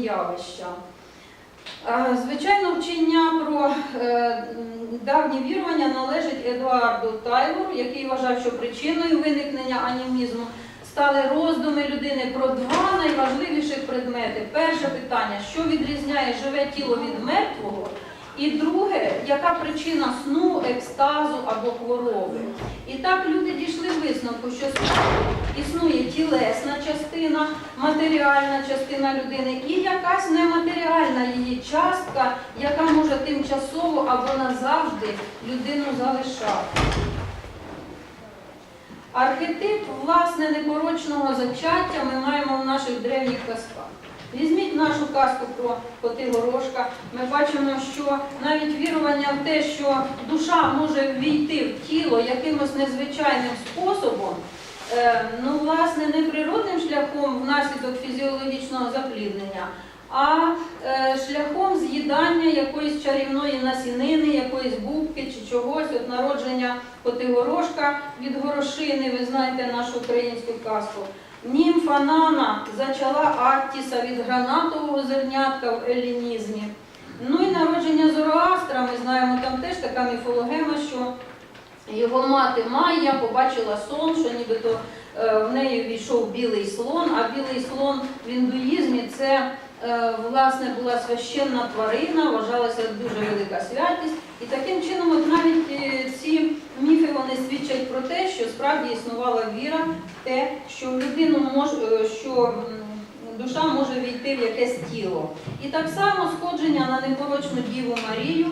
явища. Е, Звичайно, вчення про е, давні вірування належить Едуарду Тайлору, який вважав, що причиною виникнення анімізму стали роздуми людини про два найважливіших предмети. Перше питання, що відрізняє живе тіло від мертвого, і друге, яка причина сну, екстазу або хвороби. І так люди дійшли висновку, що існує тілесна частина, матеріальна частина людини і якась нематеріальна її частка, яка може тимчасово або назавжди людину залишати. Архетип, власне, непорочного зачаття ми маємо в наших древніх казках. Візьміть нашу казку про Котигорошка. Ми бачимо, що навіть вірування в те, що душа може ввійти в тіло якимось незвичайним способом, ну, власне, не природним шляхом внаслідок фізіологічного запліднення, а е, шляхом з'їдання якоїсь чарівної насінини, якоїсь бубки чи чогось, от народження Котигорошка від горошини, ви знаєте нашу українську казку. Німфа Нана зачала Аттіса від гранатового зернятка в елінізмі. Ну і народження Зороастра, ми знаємо, там теж така міфологема, що його мати Майя побачила сон, що нібито в неї війшов білий слон, а білий слон в індуїзмі це е, власне була священна тварина, вважалася дуже велика святість. І таким чином, от навіть е, ці міфи вони свідчать про те, що справді існувала віра в те, що людину мож, е, що душа може війти в якесь тіло. І так само сходження на непорочну Діву Марію